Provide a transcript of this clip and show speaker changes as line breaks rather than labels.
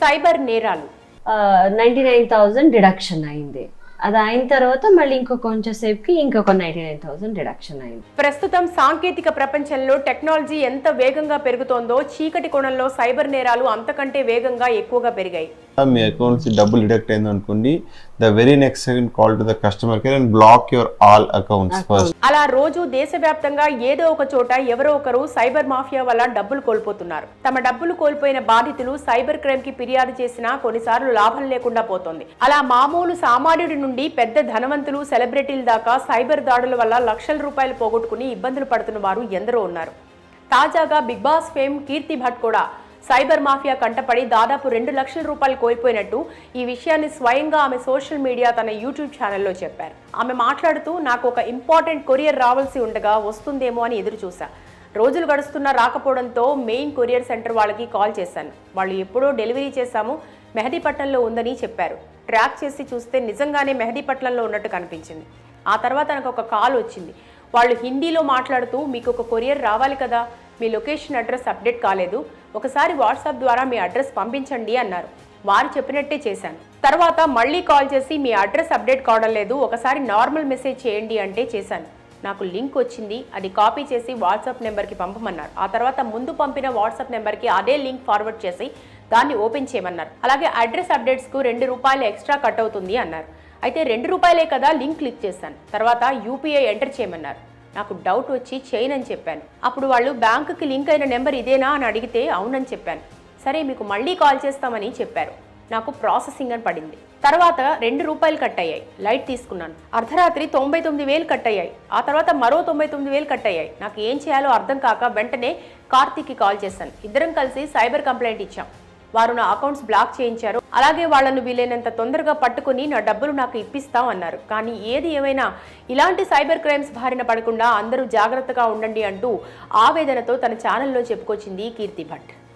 Cyber నేరాలు.
Ninety nine thousand deduction అయింది. అది అయిన తర్వాత మళ్ళీ ఇంకో కొంచెం సేపుకి ఇంకొక నైంటీ నైన్ థౌజండ్ డిడక్షన్ అయింది.
ప్రస్తుతం సాంకేతిక ప్రపంచంలో టెక్నాలజీ ఎంత వేగంగా పెరుగుతోందో చీకటి కోణంలో సైబర్ నేరాలు అంతకంటే వేగంగా ఎక్కువగా పెరిగాయి.
మీ అకౌంట్ నుంచి డబ్బులు డిడక్ట్ అయింది అనుకోండి the very next second call to the customer care and block your all accounts first.
అలా రోజు దేశవ్యాప్తంగా ఏదో ఒక చోట ఎవరో ఒకరు సైబర్ మాఫియా వల్ల డబ్బులు కోల్పోతున్నారు. తమ డబ్బులు కోల్పోయిన బాధితులు సైబర్ క్రైమ్కి ఫిర్యాదు చేసినా కొన్నిసార్లు లాభం లేకుండా పోతోంది. అలా మామూలు సామాన్యుడి నుండి పెద్ద ధనవంతులు సెలబ్రిటీల దాకా సైబర్ దాడుల వల్ల లక్షల రూపాయలు పోగొట్టుకుని ఇబ్బందులు పడుతున్న వారు ఎందరో ఉన్నారు. తాజాగా Bigg Boss fame Keerthi Bhat కూడా సైబర్ మాఫియా కంటపడి దాదాపు రెండు లక్షల రూపాయలు కోల్పోయినట్టు ఈ విషయాన్ని స్వయంగా ఆమె సోషల్ మీడియా తన యూట్యూబ్ ఛానల్లో చెప్పారు. ఆమె మాట్లాడుతూ నాకు ఒక ఇంపార్టెంట్ కొరియర్ రావాల్సి ఉండగా వస్తుందేమో అని ఎదురు చూశా రోజులు గడుస్తున్నా రాకపోవడంతో మెయిన్ కొరియర్ సెంటర్ వాళ్ళకి కాల్ చేశాను. వాళ్ళు ఎప్పుడో డెలివరీ చేశాము మెహదీపట్నంలో ఉందని చెప్పారు. ట్రాక్ చేసి చూస్తే నిజంగానే మెహదీపట్నంలో ఉన్నట్టు కనిపించింది. ఆ తర్వాత నాకు ఒక కాల్ వచ్చింది. వాళ్ళు హిందీలో మాట్లాడుతూ మీకు ఒక కొరియర్ రావాలి కదా. మీ లొకేషన్ అడ్రస్ అప్డేట్ కాలేదు ఒకసారి వాట్సాప్ ద్వారా మీ అడ్రస్ పంపించండి అన్నారు. వారు చెప్పినట్టే చేశాను. తర్వాత మళ్ళీ కాల్ చేసి మీ అడ్రస్ అప్డేట్ కావడం లేదు ఒకసారి నార్మల్ మెసేజ్ చేయండి అంటే చేశాను. నాకు లింక్ వచ్చింది అది కాపీ చేసి వాట్సాప్ నెంబర్కి పంపమన్నారు. ఆ తర్వాత ముందు పంపిన వాట్సాప్ నెంబర్కి అదే లింక్ ఫార్వర్డ్ చేసి దాన్ని ఓపెన్ చేయమన్నారు. అలాగే అడ్రస్ అప్డేట్స్కు రెండు రూపాయలు ఎక్స్ట్రా కట్ అవుతుంది అన్నారు. అయితే రెండు రూపాయలే కదా లింక్ క్లిక్ చేశాను. తర్వాత యూపీఐ ఎంటర్ చేయమన్నారు. నాకు డౌట్ వచ్చి చేయనని చెప్పాను. అప్పుడు వాళ్ళు బ్యాంకుకి లింక్ అయిన నెంబర్ ఇదేనా అని అడిగితే అవునని చెప్పాను. సరే మీకు మళ్ళీ కాల్ చేస్తామని చెప్పారు. నాకు ప్రాసెసింగ్ అని పడింది. తర్వాత రెండు రూపాయలు కట్ అయ్యాయి. లైట్ తీసుకున్నాను. అర్ధరాత్రి తొంభై తొమ్మిది వేలు కట్ అయ్యాయి. ఆ తర్వాత మరో తొంభై తొమ్మిది వేలు కట్ అయ్యాయి. నాకు ఏం చేయాలో అర్థం కాక వెంటనే కార్తీక్కి కాల్ చేశాను. ఇద్దరం కలిసి సైబర్ కంప్లైంట్ ఇచ్చాం. వారు నా అకౌంట్స్ బ్లాక్ చేయించారు. అలాగే వాళ్ళను వీలైనంత తొందరగా పట్టుకుని నా డబ్బులు నాకు ఇప్పిస్తాం అన్నారు. కానీ ఏది ఏమైనా ఇలాంటి సైబర్ క్రైమ్స్ బారిన పడకుండా అందరూ జాగ్రత్తగా ఉండండి అంటూ ఆవేదనతో తన ఛానల్లో చెప్పుకొచ్చింది కీర్తి భట్.